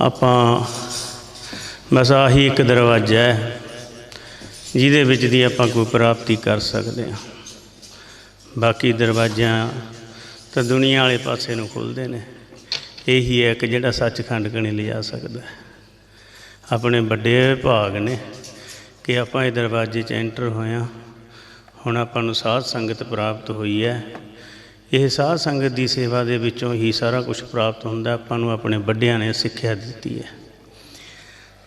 ਆਪਾਂ ਬਸ ਆਹੀ ਇੱਕ ਦਰਵਾਜ਼ਾ ਹੈ, ਜਿਹਦੇ ਵਿੱਚ ਦੀ ਆਪਾਂ ਕੋਈ ਪ੍ਰਾਪਤੀ ਕਰ ਸਕਦੇ ਹਾਂ। ਬਾਕੀ ਦਰਵਾਜ਼ਿਆਂ ਤਾਂ ਦੁਨੀਆ ਵਾਲੇ ਪਾਸੇ ਨੂੰ ਖੁੱਲਦੇ ਨੇ। ਇਹੀ ਹੈ ਕਿ ਜਿਹੜਾ ਸੱਚਖੰਡ ਕਣੀ ਲਿਜਾ ਸਕਦਾ ਆਪਣੇ ਵੱਡੇ ਭਾਗ ਨੇ ਕਿ ਆਪਾਂ ਇਹ ਦਰਵਾਜ਼ੇ 'ਚ ਐਂਟਰ ਹੋਇਆ ਹੁਣ ਆਪਾਂ ਨੂੰ ਸਾਧ ਸੰਗਤ ਪ੍ਰਾਪਤ ਹੋਈ ਹੈ। ਇਹ ਸਾਧ ਸੰਗਤ ਦੀ ਸੇਵਾ ਦੇ ਵਿੱਚੋਂ ਹੀ ਸਾਰਾ ਕੁਝ ਪ੍ਰਾਪਤ ਹੁੰਦਾ, ਆਪਾਂ ਨੂੰ ਆਪਣੇ ਵੱਡਿਆਂ ਨੇ ਸਿੱਖਿਆ ਦਿੱਤੀ ਹੈ।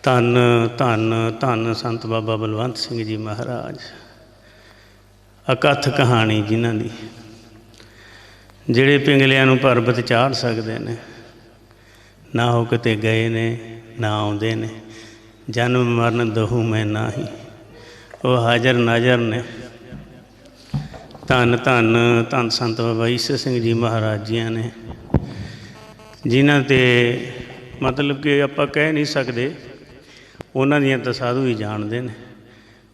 ਧੰਨ ਧੰਨ ਧੰਨ ਸੰਤ ਬਾਬਾ ਬਲਵੰਤ ਸਿੰਘ ਜੀ ਮਹਾਰਾਜ, ਅਕਥ ਕਹਾਣੀ ਜਿਨ੍ਹਾਂ ਦੀ, ਜਿਹੜੇ ਪਿੰਗਲਿਆਂ ਨੂੰ ਪਰਬਤ ਚਾੜ ਸਕਦੇ ਨੇ, ਨਾ ਉਹ ਕਿਤੇ ਗਏ ਨੇ, ਨਾ ਆਉਂਦੇ ਨੇ, ਜਨਮ ਮਰਨ ਦਹੂ ਮੈਂ ਨਾਹੀ, ਉਹ ਹਾਜ਼ਰ ਨਾਜ਼ਰ ਨੇ। ਧੰਨ ਧੰਨ ਧੰਨ ਸੰਤ ਬਾਬਾ ਈਸਰ ਸਿੰਘ ਜੀ ਮਹਾਰਾਜ ਜੀਆਂ ਨੇ, ਜਿਨ੍ਹਾਂ ਤੇ ਮਤਲਬ ਕਿ ਆਪਾਂ ਕਹਿ ਨਹੀਂ ਸਕਦੇ, ਉਹਨਾਂ ਦੀਆਂ ਤਾਂ ਸਾਧੂ ਹੀ ਜਾਣਦੇ ਨੇ,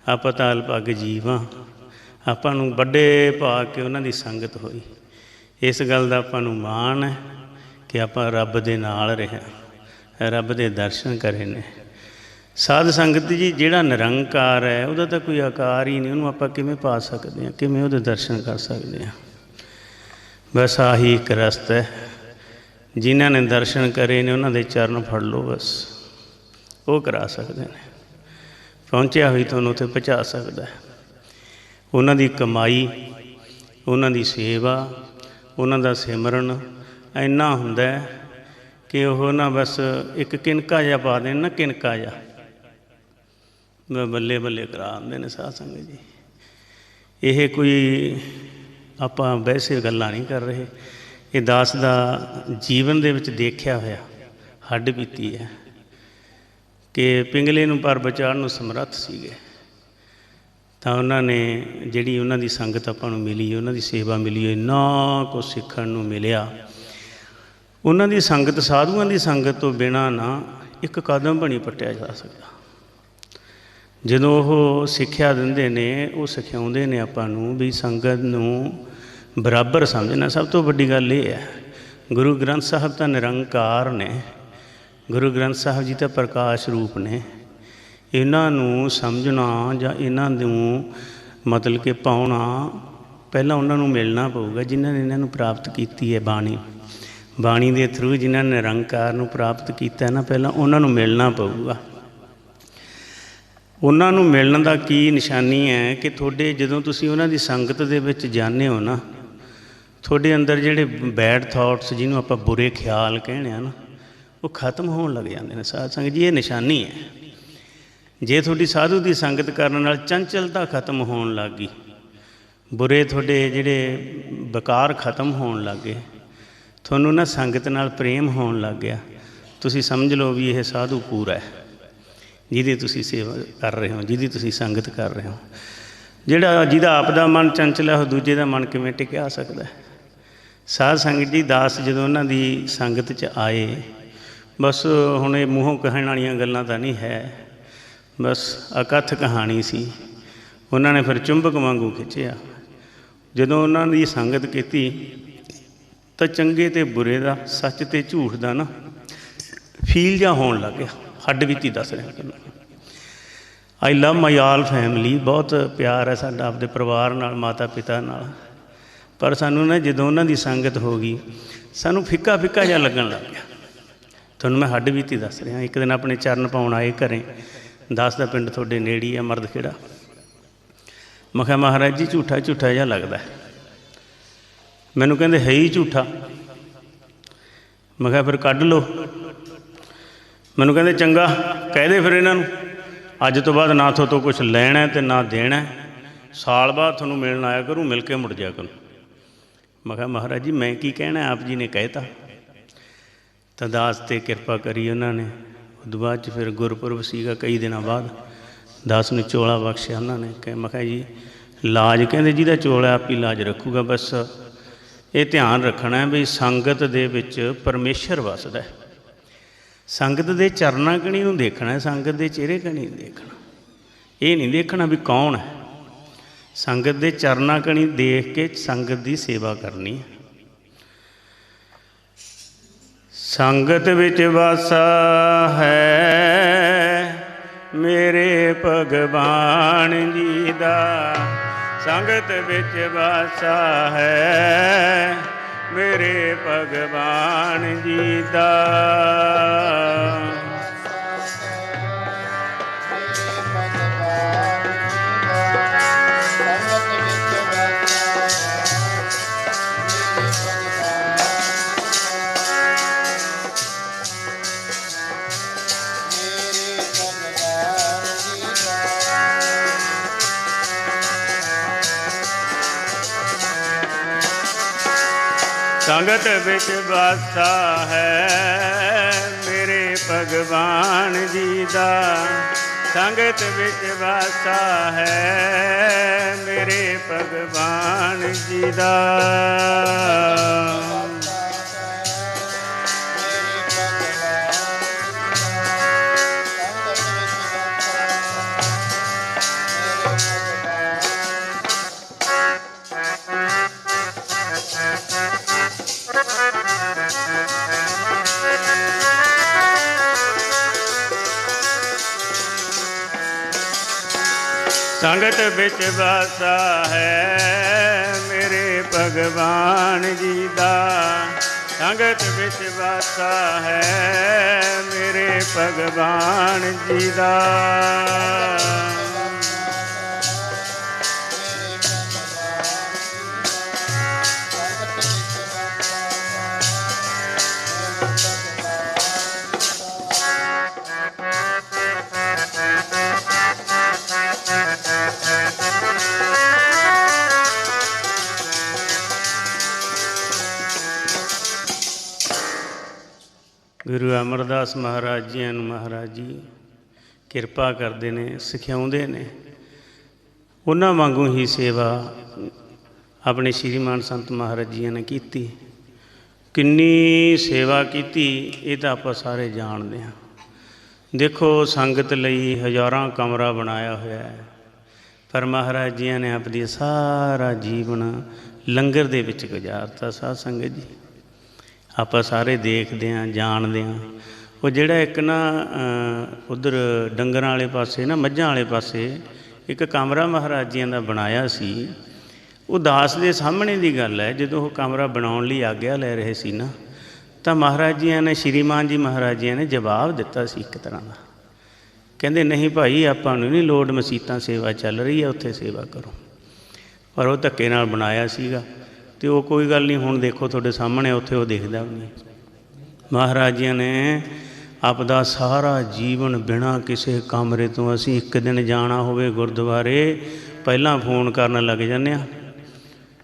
ਆਪਾਂ ਤਾਂ ਅਲਪੱਗ ਜੀਵਾਂ ਆਪਾਂ ਨੂੰ ਵੱਡੇ ਪਾ ਕੇ ਉਹਨਾਂ ਦੀ ਸੰਗਤ ਹੋਈ, ਇਸ ਗੱਲ ਦਾ ਆਪਾਂ ਨੂੰ ਮਾਣ ਹੈ ਕਿ ਆਪਾਂ ਰੱਬ ਦੇ ਨਾਲ ਰਹੇ ਰੱਬ ਦੇ ਦਰਸ਼ਨ ਕਰੇ ਨੇ। ਸਾਧ ਸੰਗਤ ਜੀ, ਜਿਹੜਾ ਨਿਰੰਕਾਰ ਹੈ, ਉਹਦਾ ਤਾਂ ਕੋਈ ਆਕਾਰ ਹੀ ਨਹੀਂ, ਉਹਨੂੰ ਆਪਾਂ ਕਿਵੇਂ ਪਾ ਸਕਦੇ ਹਾਂ, ਕਿਵੇਂ ਉਹਦੇ ਦਰਸ਼ਨ ਕਰ ਸਕਦੇ ਹਾਂ? ਬਸ ਆਹੀ ਇੱਕ ਰਸਤਾ ਹੈ। ਜਿਨ੍ਹਾਂ ਨੇ ਦਰਸ਼ਨ ਕਰੇ ਨੇ, ਉਹਨਾਂ ਦੇ ਚਰਨ ਫੜ ਲਓ ਬਸ। ਉਹ ਕਰਾ ਸਕਦੇ ਨੇ। ਪਹੁੰਚਿਆ ਹੋਈ ਤੁਹਾਨੂੰ ਉੱਥੇ ਪਹੁੰਚਾ ਸਕਦਾ ਹੈ। ਉਹਨਾਂ ਦੀ ਕਮਾਈ, ਉਹਨਾਂ ਦੀ ਸੇਵਾ, ਉਹਨਾਂ ਦਾ ਸਿਮਰਨ, ਇੰਨਾ ਹੁੰਦਾ ਕਿ ਉਹ ਨਾ ਬਸ ਇੱਕ ਕਿਨਕਾ ਜਿਹਾ ਪਾ ਦੇਣ, ਨਾ ਕਿਨਕਾ ਜਿਹਾ। ਬੱਲੇ ਬੱਲੇ ਕਰਾ ਦਿੰਦੇ ਨੇ ਸਾਧ ਸੰਗਤ ਜੀ। ਇਹ ਕੋਈ ਆਪਾਂ ਵੈਸੇ ਗੱਲਾਂ ਨਹੀਂ ਕਰ ਰਹੇ। ਇਹ ਦਾਸ ਦਾ ਜੀਵਨ ਦੇ ਵਿੱਚ ਦੇਖਿਆ ਹੋਇਆ, ਹੱਡ ਬੀਤੀ ਹੈ। ਕਿ ਪਿੰਗਲੇ ਨੂੰ ਪਰ ਬਚਾਉਣ ਨੂੰ ਸਮਰੱਥ ਸੀਗੇ। ਤਾਂ ਉਹਨਾਂ ਨੇ ਜਿਹੜੀ ਉਹਨਾਂ ਦੀ ਸੰਗਤ ਆਪਾਂ ਨੂੰ ਮਿਲੀ, ਉਹਨਾਂ ਦੀ ਸੇਵਾ ਮਿਲੀ ਇੰਨਾ ਕੁਝ ਸਿੱਖਣ ਨੂੰ ਮਿਲਿਆ। ਉਹਨਾਂ ਦੀ ਸੰਗਤ, ਸਾਧੂਆਂ ਦੀ ਸੰਗਤ ਤੋਂ ਬਿਨਾ ਨਾ ਇੱਕ ਕਦਮ ਬਣੀ ਪੱਟਿਆ ਜਾ ਸਕਦਾ। ਜਦੋਂ ਉਹ ਸਿੱਖਿਆ ਦਿੰਦੇ ਨੇ, ਉਹ ਸਿਖਾਉਂਦੇ ਨੇ ਆਪਾਂ ਨੂੰ ਵੀ ਸੰਗਤ ਨੂੰ ਬਰਾਬਰ ਸਮਝਣਾ। ਸਭ ਤੋਂ ਵੱਡੀ ਗੱਲ ਇਹ ਹੈ, ਗੁਰੂ ਗ੍ਰੰਥ ਸਾਹਿਬ ਤਾਂ ਨਿਰੰਕਾਰ ਨੇ, ਗੁਰੂ ਗ੍ਰੰਥ ਸਾਹਿਬ ਜੀ ਤਾਂ ਪ੍ਰਕਾਸ਼ ਰੂਪ ਨੇ। ਇਹਨਾਂ ਨੂੰ ਸਮਝਣਾ ਜਾਂ ਇਹਨਾਂ ਨੂੰ ਮਤਲਬ ਕਿ ਪਾਉਣਾ ਪਹਿਲਾਂ ਉਹਨਾਂ ਨੂੰ ਮਿਲਣਾ ਪਊਗਾ, ਜਿਨ੍ਹਾਂ ਨੇ ਇਹਨਾਂ ਨੂੰ ਪ੍ਰਾਪਤ ਕੀਤੀ ਹੈ ਬਾਣੀ। ਬਾਣੀ ਦੇ ਥਰੂ ਜਿਨ੍ਹਾਂ ਨੇ ਨਿਰੰਕਾਰ ਨੂੰ ਪ੍ਰਾਪਤ ਕੀਤਾ ਨਾ, ਪਹਿਲਾਂ ਉਹਨਾਂ ਨੂੰ ਮਿਲਣਾ ਪਊਗਾ। ਉਹਨਾਂ ਨੂੰ ਮਿਲਣ ਦਾ ਕੀ ਨਿਸ਼ਾਨੀ ਹੈ ਕਿ ਤੁਹਾਡੇ ਜਦੋਂ ਤੁਸੀਂ ਉਹਨਾਂ ਦੀ ਸੰਗਤ ਦੇ ਵਿੱਚ ਜਾਂਦੇ ਹੋ ਨਾ, ਤੁਹਾਡੇ ਅੰਦਰ ਜਿਹੜੇ ਬੈਡ ਥਾਟਸ ਜਿਹਨੂੰ ਆਪਾਂ ਬੁਰੇ ਖਿਆਲ ਕਹਿੰਦੇ ਆ ਨਾ, ਉਹ ਖਤਮ ਹੋਣ ਲੱਗ ਜਾਂਦੇ ਨੇ ਸਾਧ ਸੰਗਤ ਜੀ, ਇਹ ਨਿਸ਼ਾਨੀ ਹੈ। ਜੇ ਤੁਹਾਡੀ ਸਾਧੂ ਦੀ ਸੰਗਤ ਕਰਨ ਨਾਲ ਚੰਚਲਤਾ ਖਤਮ ਹੋਣ ਲੱਗ ਗਈ, ਬੁਰੇ ਤੁਹਾਡੇ ਜਿਹੜੇ ਵਿਕਾਰ ਖਤਮ ਹੋਣ ਲੱਗੇ ਤੁਹਾਨੂੰ ਨਾ ਸੰਗਤ ਨਾਲ ਪ੍ਰੇਮ ਹੋਣ ਲੱਗ ਗਿਆ, ਤੁਸੀਂ ਸਮਝ ਲਓ ਵੀ ਇਹ ਸਾਧੂ ਪੂਰਾ ਹੈ। ਜਿਹਦੀ ਤੁਸੀਂ ਸੇਵਾ ਕਰ ਰਹੇ ਹੋ, ਜਿਹਦੀ ਤੁਸੀਂ ਸੰਗਤ ਕਰ ਰਹੇ ਹੋ। ਜਿਹੜਾ ਜਿਹਦਾ ਆਪ ਦਾ ਮਨ ਚੰਚਲ ਹੈ, ਉਹ ਦੂਜੇ ਦਾ ਮਨ ਕਿਵੇਂ ਟਿਕਿਆ ਸਕਦਾ ਸਾਧ ਸੰਗਤ ਜੀ, ਦਾਸ ਜਦੋਂ ਉਹਨਾਂ ਦੀ ਸੰਗਤ 'ਚ ਆਏ, ਬਸ ਹੁਣ ਇਹ ਮੂੰਹੋਂ ਕਹਿਣ ਵਾਲੀਆਂ ਗੱਲਾਂ ਤਾਂ ਨਹੀਂ ਹੈ, ਬਸ ਅਕਥ ਕਹਾਣੀ ਸੀ। ਉਹਨਾਂ ਨੇ ਫਿਰ ਚੁੰਬਕ ਵਾਂਗੂ ਖਿੱਚਿਆ। ਜਦੋਂ ਉਹਨਾਂ ਦੀ ਸੰਗਤ ਕੀਤੀ, ਤਾਂ ਚੰਗੇ ਤੇ ਬੁਰੇ ਦਾ, ਸੱਚ ਤੇ ਝੂਠ ਦਾ ਨਾ ਫੀਲ ਜਾਂ ਹੋਣ ਲੱਗ ਗਿਆ। ਹੱਡ ਬੀਤੀ ਦੱਸ ਰਿਹਾ। ਕਰਨਾ ਆਈ ਲਵ ਮਾਈ ਆਲ ਫੈਮਿਲੀ ਬਹੁਤ ਪਿਆਰ ਹੈ ਸਾਡਾ ਆਪਦੇ ਪਰਿਵਾਰ ਨਾਲ ਮਾਤਾ ਪਿਤਾ ਨਾਲ। ਪਰ ਸਾਨੂੰ ਨਾ ਜਦੋਂ ਉਹਨਾਂ ਦੀ ਸੰਗਤ ਹੋ ਗਈ, ਸਾਨੂੰ ਫਿੱਕਾ ਫਿੱਕਾ ਜਿਹਾ ਲੱਗਣ ਲੱਗ ਗਿਆ। ਤੁਹਾਨੂੰ ਮੈਂ ਹੱਡ ਬੀਤੀ ਦੱਸ ਰਿਹਾ, ਇੱਕ ਦਿਨ ਆਪਣੇ ਚਰਨ ਪਾਉਣ ਆਏ ਘਰੇ। ਦਾਸ ਦਾ ਪਿੰਡ ਤੁਹਾਡੇ ਨੇੜੇ ਹੀ ਹੈ ਮਰਦ ਖੇੜਾ ਮੈਂ ਕਿਹਾ, ਮਹਾਰਾਜ ਜੀ ਝੂਠਾ ਝੂਠਾ ਜਿਹਾ ਲੱਗਦਾ ਮੈਨੂੰ ਕਹਿੰਦੇ, ਹੈ ਹੀ ਝੂਠਾ। ਮੈਂ ਕਿਹਾ, ਫਿਰ ਕੱਢ ਲਓ। ਮੈਨੂੰ ਕਹਿੰਦੇ, ਚੰਗਾ, ਕਹਿ ਦੇ ਫਿਰ ਇਹਨਾਂ ਨੂੰ। ਅੱਜ ਤੋਂ ਬਾਅਦ ਨਾ ਤੁਹਾਡੇ ਤੋਂ ਕੁਝ ਲੈਣਾ ਹੈ ਤੇ ਨਾ ਦੇਣਾ। ਸਾਲ ਬਾਅਦ ਤੁਹਾਨੂੰ ਮਿਲਣ ਆਇਆ ਕਰੂ, ਮਿਲ ਕੇ ਮੁੜ ਜਾ ਕਰੂੰ। ਮੈਂ ਕਿਹਾ, ਮਹਾਰਾਜ ਜੀ, ਮੈਂ ਕੀ ਕਹਿਣਾ? ਆਪ ਜੀ ਨੇ ਕਹਿਤਾ। ਤਾਂ ਦਾਸ ਤੇ ਕਿਰਪਾ ਕਰੀ ਉਹਨਾਂ ਨੇ। ਉਦੋਂ ਬਾਅਦ ਚ ਫਿਰ ਗੁਰਪੁਰਬ ਸੀਗਾ ਕਈ ਦਿਨਾਂ ਬਾਅਦ। ਦਾਸ ਨੂੰ ਚੋਲਾ ਬਖਸ਼ਿਆ ਉਹਨਾਂ ਨੇ। ਕਿ ਮੈਂ ਕਿਹਾ ਜੀ, ਲਾਜ ਕਹਿੰਦੇ ਜਿਹਦਾ ਚੋਲਾ ਆਪ ਹੀ ਲਾਜ ਰੱਖੂਗਾ, ਬਸ ਇਹ ਧਿਆਨ ਰੱਖਣਾ ਹੈ ਵੀ ਸੰਗਤ ਦੇ ਵਿੱਚ ਪਰਮੇਸ਼ਰ ਵਸਦਾ ਹੈ। ਸੰਗਤ ਦੇ ਚਰਨਾਂ ਕਣੀ ਨੂੰ ਦੇਖਣਾ ਹੈ, ਸੰਗਤ ਦੇ ਚਿਹਰੇ ਕਣੀ ਨਹੀਂ ਦੇਖਣਾ। ਇਹ ਨਹੀਂ ਦੇਖਣਾ ਵੀ ਕੌਣ ਹੈ। ਸੰਗਤ ਦੇ ਚਰਨਾਂ ਕਣੀ ਦੇਖ ਕੇ ਸੰਗਤ ਦੀ ਸੇਵਾ ਕਰਨੀ ਹੈ। ਸੰਗਤ ਵਿੱਚ ਵਾਸਾ ਹੈ, ਮੇਰੇ ਭਗਵਾਨ ਜੀ ਦਾ। ਸੰਗਤ ਵਿੱਚ ਵਾਸਾ ਹੈ ਮੇਰੇ ਭਗਵਾਨ ਜੀ ਦਾ। ਸੰਗਤ ਵਿੱਚ ਵਾਸਾ ਹੈ। ਮੇਰੇ ਭਗਵਾਨ ਜੀ ਦਾ ਸੰਗਤ ਵਿੱਚ ਵਾਸਾ ਹੈ। ਮੇਰੇ ਭਗਵਾਨ ਜੀ ਦਾ ਸੰਗਤ ਵਿੱਚ ਵਾਸਾ ਹੈ ਮੇਰੇ ਭਗਵਾਨ ਜੀ ਦਾ। ਸੰਗਤ ਵਿੱਚ ਵਾਸਾ ਹੈ ਮੇਰੇ ਭਗਵਾਨ ਜੀ ਦਾ। ਗੁਰੂ ਅਮਰਦਾਸ ਮਹਾਰਾਜ ਜੀਆਂ ਨੂੰ ਮਹਾਰਾਜ ਜੀ, ਕਿਰਪਾ ਕਰਦੇ ਨੇ ਸਿਖਾਉਂਦੇ ਨੇ। ਉਹਨਾਂ ਵਾਂਗੂ ਹੀ ਸੇਵਾ ਆਪਣੇ ਸ਼੍ਰੀਮਾਨ ਸੰਤ ਮਹਾਰਾਜ ਜੀਆਂ ਨੇ ਕੀਤੀ। ਕਿੰਨੀ ਸੇਵਾ ਕੀਤੀ, ਇਹ ਤਾਂ ਆਪਾਂ ਸਾਰੇ ਜਾਣਦੇ ਹਾਂ। ਦੇਖੋ, ਸੰਗਤ ਲਈ ਹਜ਼ਾਰਾਂ ਕਮਰਾ ਬਣਾਇਆ ਹੋਇਆ ਹੈ। ਪਰ ਮਹਾਰਾਜ ਜੀਆਂ ਨੇ ਆਪਣੀ ਸਾਰਾ ਜੀਵਨ ਲੰਗਰ ਦੇ ਵਿੱਚ ਗੁਜ਼ਾਰਤਾ ਸਾਧ ਸੰਗਤ ਜੀ। ਆਪਾਂ ਸਾਰੇ ਦੇਖਦੇ ਹਾਂ, ਜਾਣਦੇ ਹਾਂ। ਉਹ ਜਿਹੜਾ ਇੱਕ ਨਾ ਉਧਰ ਡੰਗਰਾਂ ਵਾਲੇ ਪਾਸੇ ਨਾ, ਮੱਝਾਂ ਵਾਲੇ ਪਾਸੇ ਇੱਕ ਕਮਰਾ ਮਹਾਰਾਜ ਜੀਆਂ ਦਾ ਬਣਾਇਆ ਸੀ। ਉਹ ਦਾਸ ਦੇ ਸਾਹਮਣੇ ਦੀ ਗੱਲ ਹੈ, ਜਦੋਂ ਉਹ ਕਮਰਾ ਬਣਾਉਣ ਲਈ ਆਗਿਆ ਲੈ ਰਹੇ ਸੀ ਨਾ, ਤਾਂ ਮਹਾਰਾਜ ਜੀਆਂ ਨੇ, ਸ਼੍ਰੀਮਾਨ ਜੀ ਮਹਾਰਾਜ ਜੀਆਂ ਨੇ ਜਵਾਬ ਦਿੱਤਾ ਸੀ ਇੱਕ ਤਰ੍ਹਾਂ ਦਾ। ਕਹਿੰਦੇ, ਨਹੀਂ ਭਾਈ, ਆਪਾਂ ਨੂੰ ਨਹੀਂ ਲੋੜ, ਮਸੀਤਾਂ ਸੇਵਾ ਚੱਲ ਰਹੀ ਹੈ ਉੱਥੇ ਸੇਵਾ ਕਰੋ। ਪਰ ਉਹ ਧੱਕੇ ਨਾਲ ਬਣਾਇਆ ਸੀਗਾ ਤੇ ਉਹ ਕੋਈ ਗੱਲ ਨਹੀਂ, ਹੁਣ ਦੇਖੋ ਤੁਹਾਡੇ ਸਾਹਮਣੇ, ਉੱਥੇ ਉਹ ਦੇਖਦਾ ਵੀ ਨਹੀਂ। ਮਹਾਰਾਜ ਜੀ ਨੇ ਆਪਦਾ ਸਾਰਾ ਜੀਵਨ ਬਿਨਾ ਕਿਸੇ ਕਮਰੇ ਤੋਂ ਅਸੀਂ ਇੱਕ ਦਿਨ ਜਾਣਾ ਹੋਵੇ ਗੁਰਦੁਆਰੇ, ਪਹਿਲਾਂ ਫੋਨ ਕਰਨ ਲੱਗ ਜਾਂਦੇ ਆ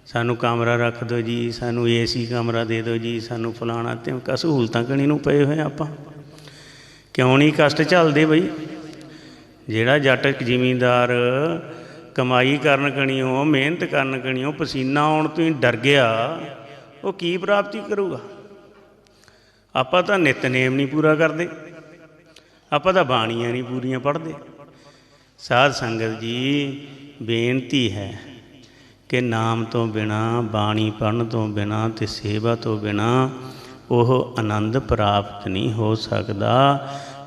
ਸਾਨੂੰ ਕਮਰਾ ਰੱਖ ਦਿਓ ਜੀ, ਸਾਨੂੰ ਏਸੀ ਕਮਰਾ ਦੇ ਦਿਓ ਜੀ, ਸਾਨੂੰ ਫਲਾਣਾ ਤੇ ਸਹੂਲਤਾਂ ਕਣੀ ਨੂੰ ਪਏ ਹੋਏ ਆਪਾਂ। ਕਿਉਂ ਨਹੀਂ ਕਸ਼ਟ ਝੱਲਦੇ ਬਈ? ਜਿਹੜਾ ਜੱਟ ਜ਼ਿਮੀਂਦਾਰ ਕਮਾਈ ਕਰਨ ਕਣੀਓ ਮਿਹਨਤ ਕਰਨ ਕਣੀਓ ਪਸੀਨਾ ਆਉਣ ਤੋਂ ਹੀ ਡਰ ਗਿਆ, ਉਹ ਕੀ ਪ੍ਰਾਪਤੀ ਕਰੂਗਾ? ਆਪਾਂ ਤਾਂ ਨਿਤਨੇਮ ਨਹੀਂ ਪੂਰਾ ਕਰਦੇ, ਆਪਾਂ ਤਾਂ ਬਾਣੀਆਂ ਨਹੀਂ ਪੂਰੀਆਂ ਪੜ੍ਹਦੇ। ਸਾਧ ਸੰਗਤ ਜੀ, ਬੇਨਤੀ ਹੈ ਕਿ ਨਾਮ ਤੋਂ ਬਿਨਾ, ਬਾਣੀ ਪੜਨ ਤੋਂ ਬਿਨਾ ਤੇ ਸੇਵਾ ਤੋਂ ਬਿਨਾ ਉਹ ਆਨੰਦ ਪ੍ਰਾਪਤ ਨਹੀਂ ਹੋ ਸਕਦਾ।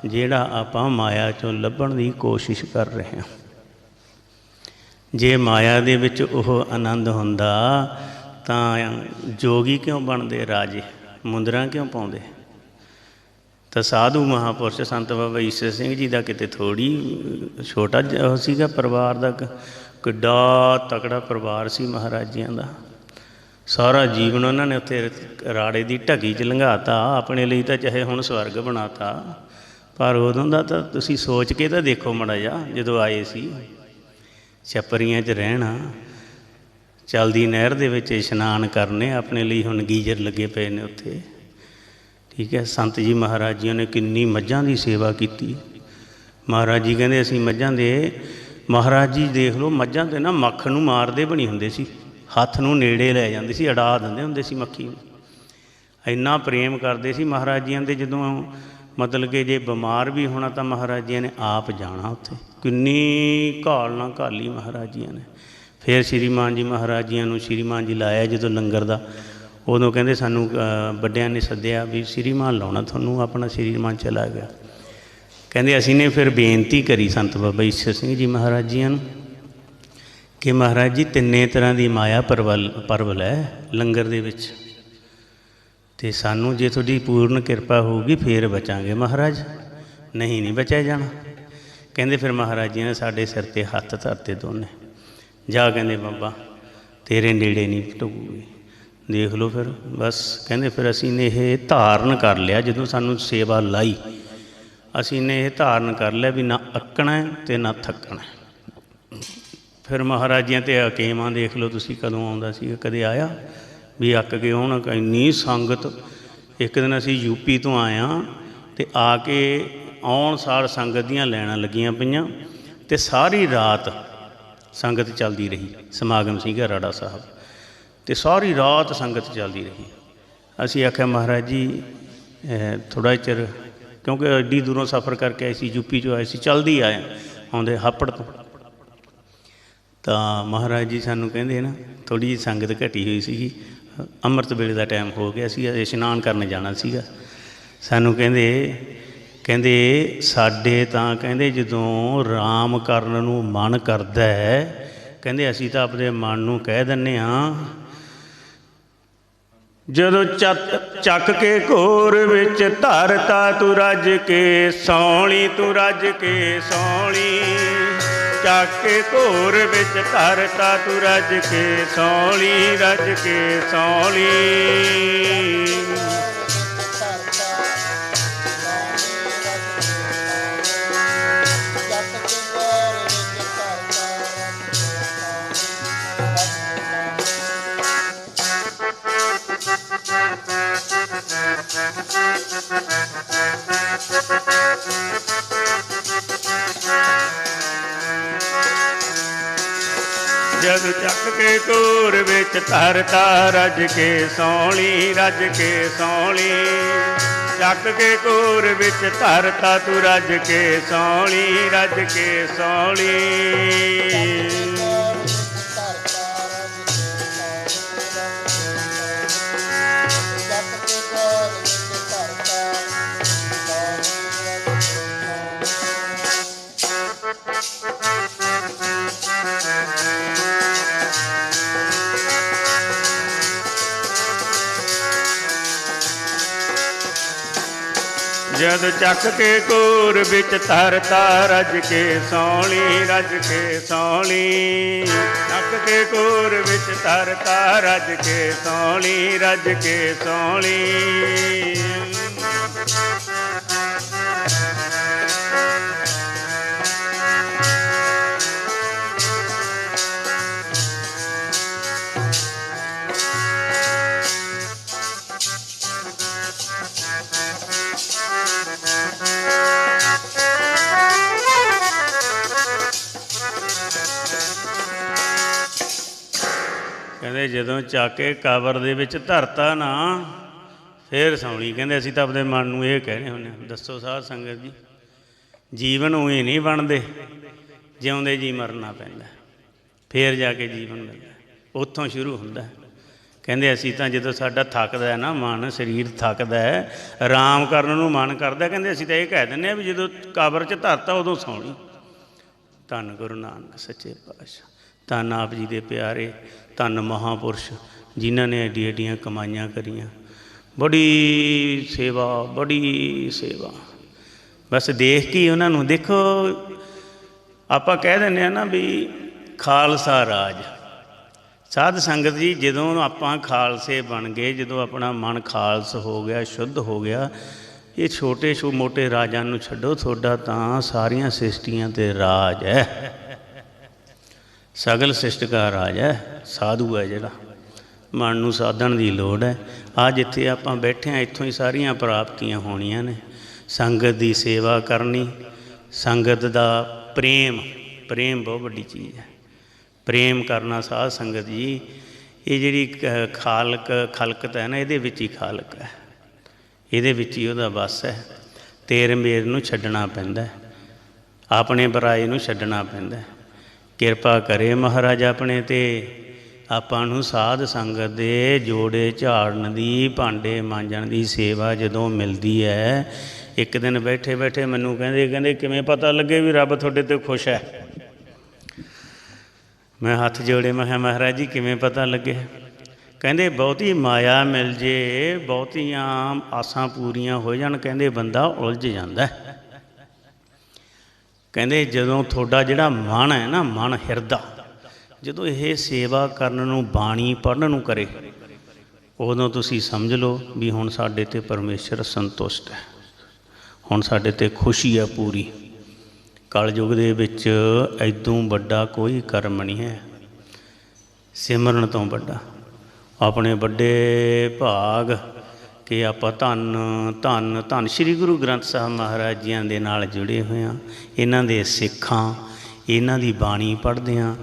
ਜਿਹੜਾ ਆਪਾਂ ਮਾਇਆ ਚੋਂ ਲੱਭਣ ਦੀ ਕੋਸ਼ਿਸ਼ ਕਰ ਰਹੇ ਹਾਂ। ਜੇ ਮਾਇਆ ਦੇ ਵਿੱਚ ਉਹ ਆਨੰਦ ਹੁੰਦਾ, ਤਾਂ ਜੋਗੀ ਕਿਉਂ ਬਣਦੇ ਰਾਜੇ? ਮੁੰਦਰਾ ਕਿਉਂ ਪਾਉਂਦੇ? ਤਾਂ ਸਾਧੂ ਮਹਾਪੁਰਸ਼ ਸੰਤ ਬਾਬਾ ਈਸ਼ਰ ਸਿੰਘ ਜੀ ਦਾ ਕਿਤੇ ਥੋੜੀ ਛੋਟਾ ਜਿਹਾ ਸੀਗਾ ਪਰਿਵਾਰ ਦਾ, ਕਿੱਡਾ ਤਕੜਾ ਪਰਿਵਾਰ ਸੀ ਮਹਾਰਾਜਿਆਂ ਦਾ। ਸਾਰਾ ਜੀਵਨ ਉਹਨਾਂ ਨੇ ਉੱਥੇ ਰਾੜੇ ਦੀ ਢਗੀ 'ਚ ਲੰਘਾਤਾ, ਆਪਣੇ ਲਈ ਤਾਂ ਚਾਹੇ ਹੁਣ ਸਵਰਗ ਬਣਾਤਾ। ਪਰ ਉਦੋਂ ਦਾ ਤਾਂ ਤੁਸੀਂ ਸੋਚ ਕੇ ਤਾਂ ਦੇਖੋ ਮੜਾ ਜਾ ਜਦੋਂ ਆਏ ਸੀ। ਛਪਰੀਆਂ 'ਚ ਰਹਿਣਾ, ਚਲਦੀ ਨਹਿਰ ਦੇ ਵਿੱਚ ਇਸ਼ਨਾਨ ਕਰਨੇ ਆਪਣੇ ਲਈ ਹੁਣ ਗੀਜ਼ਰ ਲੱਗੇ ਪਏ ਨੇ ਉੱਥੇ। ਠੀਕ ਹੈ, ਸੰਤ ਜੀ ਮਹਾਰਾਜ ਜੀ ਨੇ ਕਿੰਨੀ ਮੱਝਾਂ ਦੀ ਸੇਵਾ ਕੀਤੀ। ਮਹਾਰਾਜ ਜੀ ਕਹਿੰਦੇ ਅਸੀਂ ਮੱਝਾਂ ਦੇ, ਮਹਾਰਾਜ ਜੀ ਦੇਖ ਲਓ ਮੱਝਾਂ ਤੇ ਨਾ ਮੱਖ ਨੂੰ ਮਾਰਦੇ ਬਣੀ ਹੁੰਦੇ ਸੀ। ਹੱਥ ਨੂੰ ਨੇੜੇ ਲੈ ਜਾਂਦੇ ਸੀ, ਅੜਾ ਦਿੰਦੇ ਹੁੰਦੇ ਸੀ ਮੱਖੀ ਨੂੰ। ਇੰਨਾ ਪ੍ਰੇਮ ਕਰਦੇ ਸੀ ਮਹਾਰਾਜ ਜੀਆਂ ਦੇ ਜਦੋਂ ਮਤਲਬ ਕਿ ਜੇ ਬਿਮਾਰ ਵੀ ਹੋਣਾ ਤਾਂ ਮਹਾਰਾਜ ਜੀ ਨੇ ਆਪ ਜਾਣਾ ਉੱਥੇ। ਕਿੰਨੀ ਘਾਲ ਨਾ ਘਾਲੀ ਮਹਾਰਾਜ ਜੀ ਨੇ। ਫਿਰ ਸ਼੍ਰੀਮਾਨ ਜੀ ਮਹਾਰਾਜ ਜੀਆਂ ਨੂੰ ਸ਼੍ਰੀਮਾਨ ਜੀ ਲਾਇਆ ਜਦੋਂ ਲੰਗਰ ਦਾ। ਉਦੋਂ ਕਹਿੰਦੇ ਸਾਨੂੰ ਵੱਡਿਆਂ ਨੇ ਸੱਦਿਆ ਵੀ ਸ੍ਰੀਮਾਨ ਲਾਉਣਾ ਤੁਹਾਨੂੰ, ਆਪਣਾ ਸ੍ਰੀਮਾਨ ਚਲਾ ਗਿਆ। ਕਹਿੰਦੇ ਅਸੀਂ ਨੇ ਫਿਰ ਬੇਨਤੀ ਕਰੀ ਸੰਤ ਬਾਬਾ ਈਸ਼ਰ ਸਿੰਘ ਜੀ ਮਹਾਰਾਜ ਜੀਆਂ ਨੂੰ ਕਿ ਮਹਾਰਾਜ ਜੀ ਤਿੰਨੇ ਤਰ੍ਹਾਂ ਦੀ ਮਾਇਆ ਪਰਵਲ ਪਰਵਲ ਹੈ ਲੰਗਰ ਦੇ ਵਿੱਚ। ਤੇ ਸਾਨੂੰ ਜੇ ਤੁਹਾਡੀ ਪੂਰਨ ਕਿਰਪਾ ਹੋਊਗੀ, ਫੇਰ ਬਚਾਂਗੇ ਮਹਾਰਾਜ। ਨਹੀਂ ਨਹੀਂ ਬਚਿਆ ਜਾਣਾ। ਕਹਿੰਦੇ ਫਿਰ ਮਹਾਰਾਜ ਜੀ ਨੇ ਸਾਡੇ ਸਿਰ ਤੇ ਹੱਥ ਧਰਤੇ ਦੋਨੇ। ਜਾ ਕਹਿੰਦੇ, ਬਾਬਾ, ਤੇਰੇ ਨੇੜੇ ਨਹੀਂ ਟੁਕੂਗੀ ਦੇਖ ਲਓ ਫਿਰ, ਬਸ ਕਹਿੰਦੇ ਫਿਰ ਅਸੀਂ ਨੇ ਇਹ ਧਾਰਨ ਕਰ ਲਿਆ, ਜਦੋਂ ਸਾਨੂੰ ਸੇਵਾ ਲਾਈ। ਅਸੀਂ ਨੇ ਇਹ ਧਾਰਨ ਕਰ ਲਿਆ ਵੀ ਨਾ ਅੱਕਣਾ ਹੈ ਤੇ ਨਾ ਥੱਕਣਾ ਫਿਰ ਮਹਾਰਾਜਿਆਂ ਤੇ ਹਕੀਮਾਂ ਦੇਖ ਲਓ ਤੁਸੀਂ ਕਦੋਂ ਆਉਂਦਾ ਸੀ, ਕਦੇ ਆਇਆ? ਵੀ ਅੱਕ ਕੇ ਹੁਣ ਇੰਨੀ ਸੰਗਤ। ਇੱਕ ਦਿਨ ਅਸੀਂ ਯੂਪੀ ਤੋਂ ਆਇਆ ਤੇ ਆ ਕੇ ਆਉਣ ਸਾਰ ਸੰਗਤ ਦੀਆਂ ਲੈਣਾ ਲੱਗੀਆਂ ਪਈਆਂ ਤੇ ਸਾਰੀ ਰਾਤ ਸੰਗਤ ਚੱਲਦੀ ਰਹੀ। ਸਮਾਗਮ ਸੀਗਾ ਰਾੜਾ ਸਾਹਿਬ। ਤੇ ਸਾਰੀ ਰਾਤ ਸੰਗਤ ਚੱਲਦੀ ਰਹੀ। ਅਸੀਂ ਆਖਿਆ, ਮਹਾਰਾਜ ਜੀ ਥੋੜਾ ਚਿਰ, ਕਿਉਂਕਿ ਐਡੀ ਦੂਰੋਂ ਸਫ਼ਰ ਕਰਕੇ ਆਏ ਸੀ ਯੂਪੀ ਚੋਂ ਆਏ ਸੀ, ਚੱਲਦੀ ਆਏ ਆਉਂਦੇ ਹਾਪੜ ਤੋਂ। ਤਾਂ ਮਹਾਰਾਜ ਜੀ ਸਾਨੂੰ ਕਹਿੰਦੇ ਨਾ ਥੋੜੀ ਜਿਹੀ ਸੰਗਤ ਘਟੀ ਹੋਈ ਸੀਗੀ। ਅੰਮ੍ਰਿਤ ਵੇਲੇ ਦਾ ਟਾਈਮ ਹੋ ਗਿਆ ਸੀ ਇਸ਼ਨਾਨ ਕਰਨ ਜਾਣਾ ਸੀਗਾ। ਸਾਨੂੰ ਕਹਿੰਦੇ ਕਹਿੰਦੇ, ਸਾਡੇ ਤਾਂ ਕਹਿੰਦੇ ਜਦੋਂ ਰਾਮ ਕਰਨ ਨੂੰ ਮਨ ਕਰਦਾ ਹੈ, ਕਹਿੰਦੇ ਅਸੀਂ ਤਾਂ ਆਪਣੇ ਮਨ ਨੂੰ ਕਹਿ ਦਿੰਨੇ ਆ ਜਦੋਂ ਚੱਕ ਚੱਕ ਕੇ ਘੋਰ ਵਿੱਚ ਧਰਤਾ ਤੂੰ ਰੱਜ ਕੇ ਸੌਣੀ, ਤੂੰ ਰੱਜ ਕੇ ਸੌਣੀ। ਚੱਕ ਕੇ ਘੋਰ ਵਿੱਚ ਧਰਤਾ ਤੂੰ ਰੱਜ ਕੇ ਸੌਲੀ ਰੱਜ ਕੇ ਸੌਣੀ ਜਦ ਚੱਕ ਕੇ ਘੋਰ ਵਿੱਚ ਧਰਤਾ ਰੱਜ ਕੇ ਸੌਣੀ, ਰੱਜ ਕੇ ਸੌਣੀ। ਚੱਕ ਕੇ ਘੋਰ ਵਿੱਚ ਧਰਤਾ ਤੂੰ ਰੱਜ ਕੇ ਸੌਣੀ, ਰੱਜ ਕੇ ਸੌਣੀ। ਜਦ ਚੱਕ ਕੇ ਘੋਰ ਵਿੱਚ ਧਰਤਾ ਰੱਜ ਕੇ ਸੌਣੀ, ਰੱਜ ਕੇ ਸੌਣੀ। ਚੱਕ ਕੇ ਘੋਰ ਵਿੱਚ ਧਰਤਾ ਰੱਜ ਕੇ ਸੌਣੀ, ਰੱਜ ਕੇ ਸੌਣੀ। ਚੱਕ ਕੇ ਕਬਰ ਦੇ ਵਿੱਚ ਧਰਤਾ ਨਾ, ਫੇਰ ਸੌਣੀ। ਕਹਿੰਦੇ ਅਸੀਂ ਤਾਂ ਆਪਣੇ ਮਨ ਨੂੰ ਇਹ ਕਹਿੰਦੇ ਹੁੰਦੇ ਹਾਂ, ਦੱਸੋ ਸਾਧ ਸੰਗਤ ਜੀ, ਜੀਵਨ ਉਹੀ ਨਹੀਂ ਬਣਦੇ, ਜਿਉਂਦੇ ਜੀ ਮਰਨਾ ਪੈਂਦਾ, ਫੇਰ ਜਾ ਕੇ ਜੀਵਨ ਮਿਲਦਾ। ਉੱਥੋਂ ਸ਼ੁਰੂ ਹੁੰਦਾ। ਕਹਿੰਦੇ ਅਸੀਂ ਤਾਂ ਜਦੋਂ ਸਾਡਾ ਥੱਕਦਾ ਹੈ ਨਾ, ਮਨ, ਸਰੀਰ ਥੱਕਦਾ ਹੈ, ਆਰਾਮ ਕਰਨ ਨੂੰ ਮਨ ਕਰਦਾ, ਕਹਿੰਦੇ ਅਸੀਂ ਤਾਂ ਇਹ ਕਹਿ ਦਿੰਦੇ ਆ ਵੀ ਜਦੋਂ ਕਬਰ 'ਚ ਧਰਤਾ ਉਦੋਂ ਸੌਣੀ। ਧੰਨ ਗੁਰੂ ਨਾਨਕ ਸੱਚੇ ਪਾਤਸ਼ਾਹ। ਧੰਨ ਆਪ ਜੀ ਦੇ ਪਿਆਰੇ, ਧੰਨ ਮਹਾਪੁਰਸ਼ ਜਿਨ੍ਹਾਂ ਨੇ ਐਡੀ ਐਡੀਆਂ ਕਮਾਈਆਂ ਕਰੀਆਂ। ਬੜੀ ਸੇਵਾ ਬੜੀ ਸੇਵਾ। ਬਸ ਦੇਖ ਕੇ ਉਹਨਾਂ ਨੂੰ ਦੇਖੋ, ਆਪਾਂ ਕਹਿ ਦਿੰਦੇ ਆ ਨਾ ਵੀ ਖਾਲਸਾ ਰਾਜ। ਸਾਧ ਸੰਗਤ ਜੀ, ਜਦੋਂ ਆਪਾਂ ਖਾਲਸੇ ਬਣ ਗਏ, ਜਦੋਂ ਆਪਣਾ ਮਨ ਖਾਲਸ ਹੋ ਗਿਆ, ਸ਼ੁੱਧ ਹੋ ਗਿਆ, ਇਹ ਛੋਟੇ ਛੋ ਮੋਟੇ ਰਾਜਾਂ ਨੂੰ ਛੱਡੋ, ਤੁਹਾਡਾ ਤਾਂ ਸਾਰੀਆਂ ਸ੍ਰਿਸ਼ਟੀਆਂ ਤੇ ਰਾਜ ਹੈ। ਸਗਲ ਸ੍ਰਿਸ਼ਟ ਰਾਜ ਹੈ ਸਾਧੂ ਹੈ ਜਿਹੜਾ। ਮਨ ਨੂੰ ਸਾਧਣ ਦੀ ਲੋੜ ਹੈ। ਆ ਜਿੱਥੇ ਆਪਾਂ ਬੈਠੇ ਆ ਇੱਥੋਂ ਹੀ ਸਾਰੀਆਂ ਪ੍ਰਾਪਤੀਆਂ ਹੋਣੀਆਂ ਨੇ। ਸੰਗਤ ਦੀ ਸੇਵਾ ਕਰਨੀ, ਸੰਗਤ ਦਾ ਪ੍ਰੇਮ ਪ੍ਰੇਮ ਬਹੁਤ ਵੱਡੀ ਚੀਜ਼ ਹੈ। ਪ੍ਰੇਮ ਕਰਨਾ ਸਾਧ ਸੰਗਤ ਜੀ, ਇਹ ਜਿਹੜੀ ਕ- ਖਾਲਕ, ਖਲਕਤ ਹੈ ਨਾ, ਇਹਦੇ ਵਿੱਚ ਹੀ ਖਾਲਕ ਹੈ। ਇਹਦੇ ਵਿੱਚ ਹੀ ਉਹਦਾ ਵਸ ਹੈ। ਤੇਰ ਮੇਰ ਨੂੰ ਛੱਡਣਾ ਪੈਂਦਾ ਆਪਣੇ ਬਰਾਏ ਨੂੰ ਛੱਡਣਾ ਪੈਂਦਾ ਕਿਰਪਾ ਕਰੇ ਮਹਾਰਾਜ ਆਪਣੇ ਤੇ। ਆਪਾਂ ਨੂੰ ਸਾਧ ਸੰਗਤ ਦੇ ਜੋੜੇ ਝਾੜਨ ਦੀ, ਭਾਂਡੇ ਮਾਂਜਣ ਦੀ ਸੇਵਾ ਜਦੋਂ ਮਿਲਦੀ ਹੈ ਇੱਕ ਦਿਨ ਬੈਠੇ ਬੈਠੇ ਮੈਨੂੰ ਕਹਿੰਦੇ ਕਹਿੰਦੇ ਕਿਵੇਂ ਪਤਾ ਲੱਗੇ ਵੀ ਰੱਬ ਤੁਹਾਡੇ ਤੇ ਖੁਸ਼ ਹੈ ਮੈਂ ਹੱਥ ਜੋੜੇ, ਮੈਂ ਕਿਹਾ, ਮਹਾਰਾਜ ਜੀ ਕਿਵੇਂ ਪਤਾ ਲੱਗੇ? ਕਹਿੰਦੇ, ਬਹੁਤੀ ਮਾਇਆ ਮਿਲ ਜੇ, ਬਹੁਤੀਆਂ ਆਸਾਂ ਪੂਰੀਆਂ ਹੋ ਜਾਣ, ਕਹਿੰਦੇ ਬੰਦਾ ਉਲਝ ਜਾਂਦਾ ਹੈ। ਕਹਿੰਦੇ ਜਦੋਂ ਤੁਹਾਡਾ ਜਿਹੜਾ ਮਨ ਹੈ ਨਾ, ਮਨ ਹਿਰਦਾ, ਜਦੋਂ ਇਹ ਸੇਵਾ ਕਰਨ ਨੂੰ, ਬਾਣੀ ਪੜਨ ਨੂੰ ਕਰੇ, ਉਦੋਂ ਤੁਸੀਂ ਸਮਝ ਲਓ ਵੀ ਹੁਣ ਸਾਡੇ ਤੇ ਪਰਮੇਸ਼ਰ ਸੰਤੁਸ਼ਟ ਹੈ। ਹੁਣ ਸਾਡੇ ਤੇ ਖੁਸ਼ੀ ਹੈ ਪੂਰੀ। ਕਲਯੁਗ ਦੇ ਵਿੱਚ ਐਦੋਂ ਵੱਡਾ ਕੋਈ ਕਰਮ ਨਹੀਂ ਹੈ। ਸਿਮਰਨ ਤੋਂ ਵੱਡਾ। ਆਪਣੇ ਵੱਡੇ ਭਾਗ ਕਿ ਆਪਾਂ ਧੰਨ ਧੰਨ ਧੰਨ ਸ੍ਰੀ ਗੁਰੂ ਗ੍ਰੰਥ ਸਾਹਿਬ ਮਹਾਰਾਜ ਜੀਆਂ ਦੇ ਨਾਲ ਜੁੜੇ ਹੋਏ ਹਾਂ, ਇਹਨਾਂ ਦੇ ਸਿੱਖਾਂ, ਇਹਨਾਂ ਦੀ ਬਾਣੀ ਪੜ੍ਹਦੇ ਹਾਂ।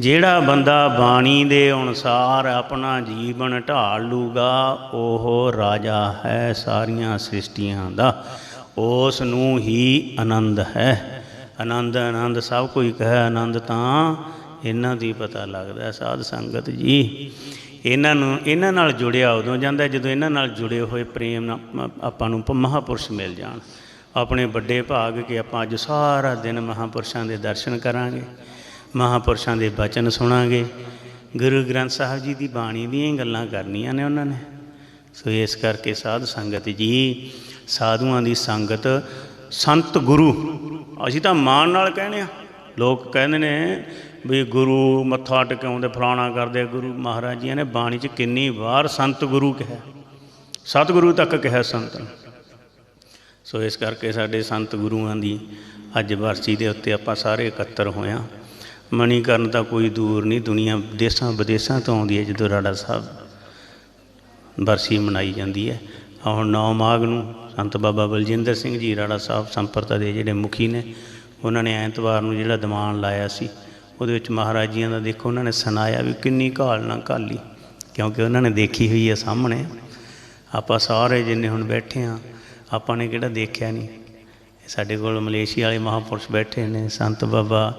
ਜਿਹੜਾ ਬੰਦਾ ਬਾਣੀ ਦੇ ਅਨੁਸਾਰ ਆਪਣਾ ਜੀਵਨ ਢਾਲ ਲੂਗਾ, ਉਹ ਰਾਜਾ ਹੈ ਸਾਰੀਆਂ ਸ੍ਰਿਸ਼ਟੀਆਂ ਦਾ। ਉਸ ਨੂੰ ਹੀ ਆਨੰਦ ਹੈ। ਆਨੰਦ ਆਨੰਦ ਸਭ ਕੋਈ ਕਹੇ, ਆਨੰਦ ਤਾਂ ਇਹਨਾਂ ਦੀ ਪਤਾ ਲੱਗਦਾ ਸਾਧ ਸੰਗਤ ਜੀ। ਇਹਨਾਂ ਨੂੰ, ਇਹਨਾਂ ਨਾਲ ਜੁੜਿਆ ਉਦੋਂ ਜਾਂਦਾ ਜਦੋਂ ਇਹਨਾਂ ਨਾਲ ਜੁੜੇ ਹੋਏ ਪ੍ਰੇਮ ਨਾਲ ਆਪਾਂ ਨੂੰ ਪ- ਮਹਾਪੁਰਸ਼ ਮਿਲ ਜਾਣ। ਆਪਣੇ ਵੱਡੇ ਭਾਗ ਕਿ ਆਪਾਂ ਅੱਜ ਸਾਰਾ ਦਿਨ ਮਹਾਪੁਰਸ਼ਾਂ ਦੇ ਦਰਸ਼ਨ ਕਰਾਂਗੇ, ਮਹਾਪੁਰਸ਼ਾਂ ਦੇ ਬਚਨ ਸੁਣਾਂਗੇ। ਗੁਰੂ ਗ੍ਰੰਥ ਸਾਹਿਬ ਜੀ ਦੀ ਬਾਣੀ ਦੀਆਂ ਹੀ ਗੱਲਾਂ ਕਰਨੀਆਂ ਨੇ ਉਹਨਾਂ ਨੇ। ਸੋ ਇਸ ਕਰਕੇ ਸਾਧ ਸੰਗਤ ਜੀ, ਸਾਧੂਆਂ ਦੀ ਸੰਗਤ ਸੰਤ ਗੁਰੂ, ਅਸੀਂ ਤਾਂ ਮਾਣ ਨਾਲ ਕਹਿੰਦੇ ਆ ਲੋਕ ਕਹਿੰਦੇ ਨੇ ਵੀ ਗੁਰੂ ਮੱਥਾ ਟਿਕਾਉਂਦੇ, ਫਲਾਣਾ ਕਰਦੇ, ਗੁਰੂ ਮਹਾਰਾਜ ਜੀਆਂ ਨੇ ਬਾਣੀ 'ਚ ਕਿੰਨੀ ਵਾਰ ਸੰਤ ਗੁਰੂ ਕਿਹਾ। ਸਤਿਗੁਰੂ ਤੱਕ ਕਿਹਾ ਸੰਤ ਸੋ ਇਸ ਕਰਕੇ ਸਾਡੇ ਸੰਤ ਗੁਰੂਆਂ ਦੀ ਅੱਜ ਵਰਸੀ ਦੇ ਉੱਤੇ ਆਪਾਂ ਸਾਰੇ ਇਕੱਤਰ ਹੋਇਆ ਮਣੀਕਰਨ ਤਾਂ ਕੋਈ ਦੂਰ ਨਹੀਂ, ਦੁਨੀਆ ਦੇਸ਼ਾਂ ਵਿਦੇਸ਼ਾਂ ਤੋਂ ਆਉਂਦੀ ਹੈ, ਜਦੋਂ ਰਾੜਾ ਸਾਹਿਬ ਵਰਸੀ ਮਨਾਈ ਜਾਂਦੀ ਹੈ। ਹੁਣ 9 ਮਾਘ ਨੂੰ ਸੰਤ ਬਾਬਾ ਬਲਜਿੰਦਰ ਸਿੰਘ ਜੀ ਰਾੜਾ ਸਾਹਿਬ ਸੰਪਰਦਾ ਦੇ ਜਿਹੜੇ ਮੁਖੀ ਨੇ, ਉਹਨਾਂ ਨੇ ਐਤਵਾਰ ਨੂੰ ਜਿਹੜਾ ਦੀਵਾਨ ਲਾਇਆ ਸੀ ਉਹਦੇ ਵਿੱਚ ਮਹਾਰਾਜ ਜੀਆਂ ਦਾ ਦੇਖੋ ਉਹਨਾਂ ਨੇ ਸੁਣਾਇਆ ਵੀ ਕਿੰਨੀ ਘਾਲ ਨਾ ਘਾਲੀ, ਕਿਉਂਕਿ ਉਹਨਾਂ ਨੇ ਦੇਖੀ ਹੋਈ ਹੈ ਸਾਹਮਣੇ। ਆਪਾਂ ਸਾਰੇ ਜਿੰਨੇ ਹੁਣ ਬੈਠੇ ਆ, ਆਪਾਂ ਨੇ ਕਿਹੜਾ ਦੇਖਿਆ ਨਹੀਂ? ਸਾਡੇ ਕੋਲ ਮਲੇਸ਼ੀਆ ਵਾਲੇ ਮਹਾਪੁਰਸ਼ ਬੈਠੇ ਨੇ, ਸੰਤ ਬਾਬਾ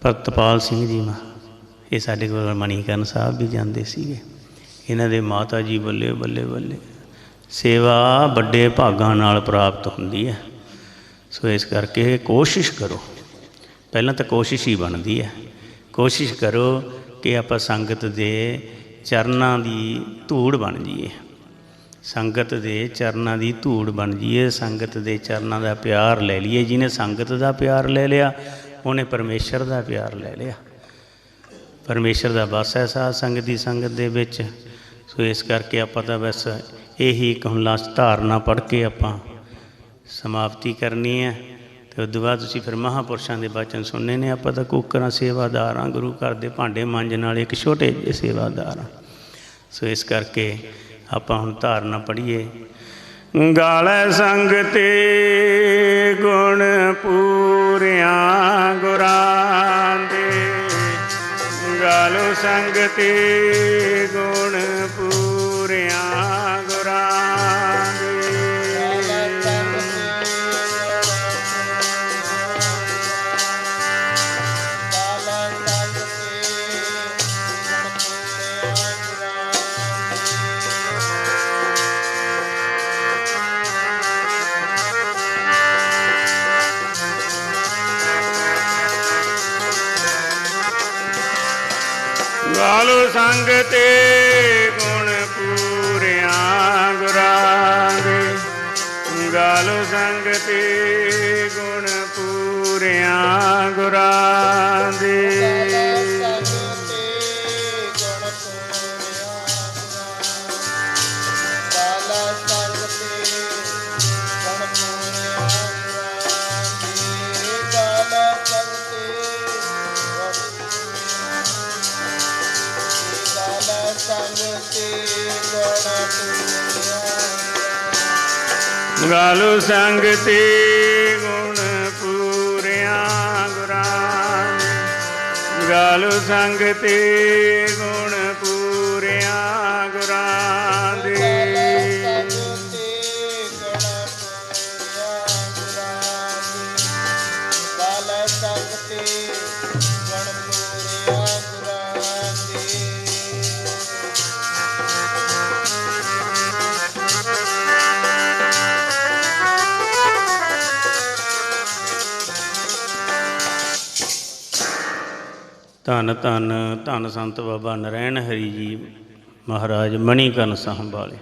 ਪ੍ਰਤਪਾਲ ਸਿੰਘ ਜੀ ਮਾ, ਇਹ ਸਾਡੇ ਕੋਲ ਮਣੀਕਰਨ ਸਾਹਿਬ ਵੀ ਜਾਂਦੇ ਸੀਗੇ। ਇਹਨਾਂ ਦੇ ਮਾਤਾ ਜੀ ਬੱਲੇ ਬੱਲੇ ਬੱਲੇ, ਸੇਵਾ ਵੱਡੇ ਭਾਗਾਂ ਨਾਲ ਪ੍ਰਾਪਤ ਹੁੰਦੀ ਹੈ। ਸੋ ਇਸ ਕਰਕੇ ਕੋਸ਼ਿਸ਼ ਕਰੋ। ਪਹਿਲਾਂ ਤਾਂ ਕੋਸ਼ਿਸ਼ ਹੀ ਬਣਦੀ ਹੈ। ਕੋਸ਼ਿਸ਼ ਕਰੋ ਕਿ ਆਪਾਂ ਸੰਗਤ ਦੇ ਚਰਨਾਂ ਦੀ ਧੂੜ ਬਣ ਜਾਈਏ। ਸੰਗਤ ਦੇ ਚਰਨਾਂ ਦੀ ਧੂੜ ਬਣ ਜਾਈਏ। ਸੰਗਤ ਦੇ ਚਰਨਾਂ ਦਾ ਪਿਆਰ ਲੈ ਲਈਏ। ਜਿਹਨੇ ਸੰਗਤ ਦਾ ਪਿਆਰ ਲੈ ਲਿਆ, ਉਹਨੇ ਪਰਮੇਸ਼ਰ ਦਾ ਪਿਆਰ ਲੈ ਲਿਆ। ਪਰਮੇਸ਼ਰ ਦਾ ਬਸ ਹੈ ਸਾਧ ਸੰਗਤ ਦੀ ਸੰਗਤ ਦੇ ਵਿੱਚ। ਸੋ ਇਸ ਕਰਕੇ ਆਪਾਂ ਤਾਂ ਬਸ ਇਹੀ ਇੱਕ ਹੁਣ ਲਾਸਟ ਧਾਰਨਾ ਪੜ੍ਹ ਕੇ ਆਪਾਂ ਸਮਾਪਤੀ ਕਰਨੀ ਹੈ। ਤੇ ਉਸ ਤੋਂ ਬਾਅਦ ਤੁਸੀਂ ਫਿਰ ਮਹਾਪੁਰਸ਼ਾਂ ਦੇ ਬਚਨ ਸੁਣਨੇ ਨੇ, ਆਪਾਂ ਤਾਂ ਕੁੱਕਰਾਂ ਸੇਵਾਦਾਰਾਂ ਗੁਰੂ ਘਰ ਦੇ ਭਾਂਡੇ ਮਾਂਜਣ ਵਾਲੇ ਇੱਕ ਛੋਟੇ ਜਿਹੇ ਸੇਵਾਦਾਰ ਹਾਂ। ਸੋ ਇਸ ਕਰਕੇ ਆਪਾਂ ਹੁਣ ਧਾਰਨਾ ਪੜ੍ਹੀਏ। ਗਾਲੇ ਸੰਗਤੇ ਗੁਣ ਪੂਰਿਆਂ ਗੁਰਾਂ ਦੇ। ਗਾਲੋ ਸੰਗ ਗਾਲੋ ਸੰਗ ਤੇ ਗੁਣ ਪੂਰਿਆ ਗੁਰਾਂ। ਗਾਲੂ ਗਾਲੋ ਸੰਗ ਤੇ ਧੰਨ ਧੰਨ ਧੰਨ ਸੰਤ ਬਾਬਾ ਨਰੈਣ ਹਰੀ ਜੀ ਮਹਾਰਾਜ ਮਣੀਕਰਨ ਸਾਹਿਬ ਵਾਲੇ।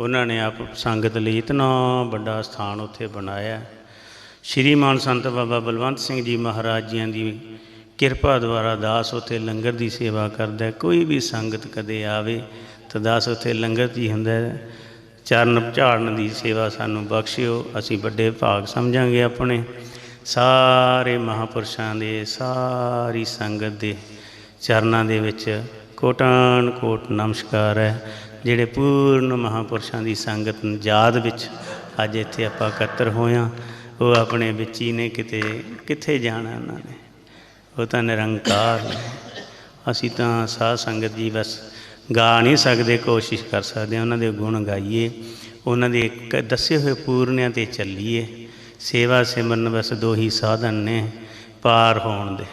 ਉਹਨਾਂ ਨੇ ਆਪ ਸੰਗਤ ਲਈ ਇਤਨਾ ਵੱਡਾ ਸਥਾਨ ਉੱਥੇ ਬਣਾਇਆ। ਸ਼੍ਰੀਮਾਨ ਸੰਤ ਬਾਬਾ ਬਲਵੰਤ ਸਿੰਘ ਜੀ ਮਹਾਰਾਜ ਜੀਆਂ ਦੀ ਕਿਰਪਾ ਦੁਆਰਾ ਦਾਸ ਉੱਥੇ ਲੰਗਰ ਦੀ ਸੇਵਾ ਕਰਦਾ ਕੋਈ ਵੀ ਸੰਗਤ ਕਦੇ ਆਵੇ ਤਾਂ ਦਾਸ ਉੱਥੇ ਲੰਗਰ ਦੀ ਹੁੰਦਾ ਚਰਨ ਝਾੜਨ ਦੀ ਸੇਵਾ ਸਾਨੂੰ ਬਖਸ਼ਿਓ। ਅਸੀਂ ਵੱਡੇ ਭਾਗ ਸਮਝਾਂਗੇ ਆਪਣੇ। ਸਾਰੇ ਮਹਾਪੁਰਸ਼ਾਂ ਦੇ, ਸਾਰੀ ਸੰਗਤ ਦੇ ਚਰਨਾਂ ਦੇ ਵਿੱਚ ਕੋਟਾਨ ਕੋਟ ਨਮਸਕਾਰ ਹੈ, ਜਿਹੜੇ ਪੂਰਨ ਮਹਾਪੁਰਸ਼ਾਂ ਦੀ ਸੰਗਤ ਯਾਦ ਵਿੱਚ ਅੱਜ ਇੱਥੇ ਆਪਾਂ ਇਕੱਤਰ ਹੋਇਆ ਉਹ ਆਪਣੇ ਵਿੱਚ ਹੀ ਨੇ, ਕਿਤੇ, ਕਿੱਥੇ ਜਾਣਾ ਉਹਨਾਂ ਨੇ? ਉਹ ਤਾਂ ਨਿਰੰਕਾਰ ਨੇ। ਅਸੀਂ ਤਾਂ ਸਾਧ ਸੰਗਤ ਜੀ ਬਸ ਗਾ ਨਹੀਂ ਸਕਦੇ, ਕੋਸ਼ਿਸ਼ ਕਰ ਸਕਦੇ ਉਹਨਾਂ ਦੇ ਗੁਣ ਗਾਈਏ, ਉਹਨਾਂ ਦੇ ਦੱਸੇ ਹੋਏ ਪੂਰਨਿਆਂ ਤੇ ਚੱਲੀਏ। ਸੇਵਾ ਸਿਮਰਨ ਬਸ ਦੋ ਹੀ ਸਾਧਨ ਨੇ, ਪਾਰ ਹੋਣ ਦੇ।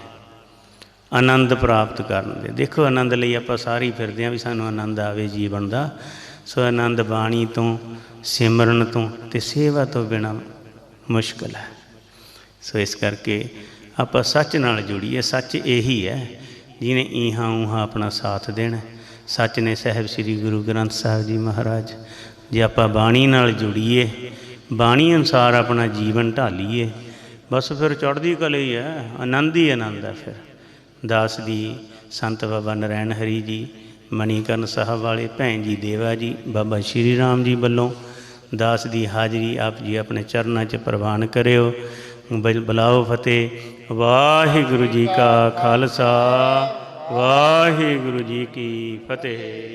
ਆਨੰਦ ਪ੍ਰਾਪਤ ਕਰਨ ਦੇ। ਦੇਖੋ ਆਨੰਦ ਲਈ ਆਪਾਂ ਸਾਰੇ ਹੀ ਫਿਰਦੇ ਹਾਂ ਵੀ ਸਾਨੂੰ ਆਨੰਦ ਆਵੇ ਜੀਵਨ ਦਾ। ਸੋ ਆਨੰਦ ਬਾਣੀ ਤੋਂ, ਸਿਮਰਨ ਤੋਂ ਤੇ ਸੇਵਾ ਤੋਂ ਬਿਨਾ ਮੁਸ਼ਕਲ ਹੈ। ਸੋ ਇਸ ਕਰਕੇ ਆਪਾਂ ਸੱਚ ਨਾਲ ਜੁੜੀਏ। ਸੱਚ ਇਹੀ ਹੈ, ਜਿਹਨੇ ਈਹਾਂ ਊਹਾਂ ਆਪਣਾ ਸਾਥ ਦੇਣਾ। ਸੱਚ ਨੇ ਸਾਹਿਬ ਸ੍ਰੀ ਗੁਰੂ ਗ੍ਰੰਥ ਸਾਹਿਬ ਜੀ ਮਹਾਰਾਜ, ਜੇ ਆਪਾਂ ਬਾਣੀ ਨਾਲ ਜੁੜੀਏ ਬਾਣੀ ਅਨੁਸਾਰ ਆਪਣਾ ਜੀਵਨ ਢਾਲੀਏ। ਬਸ ਫਿਰ ਚੜ੍ਹਦੀ ਕਲੇ ਹੀ ਹੈ, ਆਨੰਦ ਹੀ ਆਨੰਦ ਹੈ ਫਿਰ। ਦਾਸ ਦੀ ਸੰਤ ਬਾਬਾ ਨਰੈਣ ਹਰੀ ਜੀ, ਮਣੀਕਰਨ ਸਾਹਿਬ ਵਾਲੇ, ਭੈਣ ਜੀ ਦੇਵਾ ਜੀ, ਬਾਬਾ ਸ਼੍ਰੀ ਰਾਮ ਜੀ ਵੱਲੋਂ ਦਾਸ ਦੀ ਹਾਜ਼ਰੀ ਆਪ ਜੀ ਆਪਣੇ ਚਰਨਾਂ 'ਚ ਪ੍ਰਵਾਨ ਕਰਿਓ। ਬਲ- ਬੁਲਾਓ ਫਤਿਹ, ਵਾਹਿਗੁਰੂ ਜੀ ਕਾ ਖਾਲਸਾ, ਵਾਹਿਗੁਰੂ ਜੀ ਕੀ ਫਤਿਹ।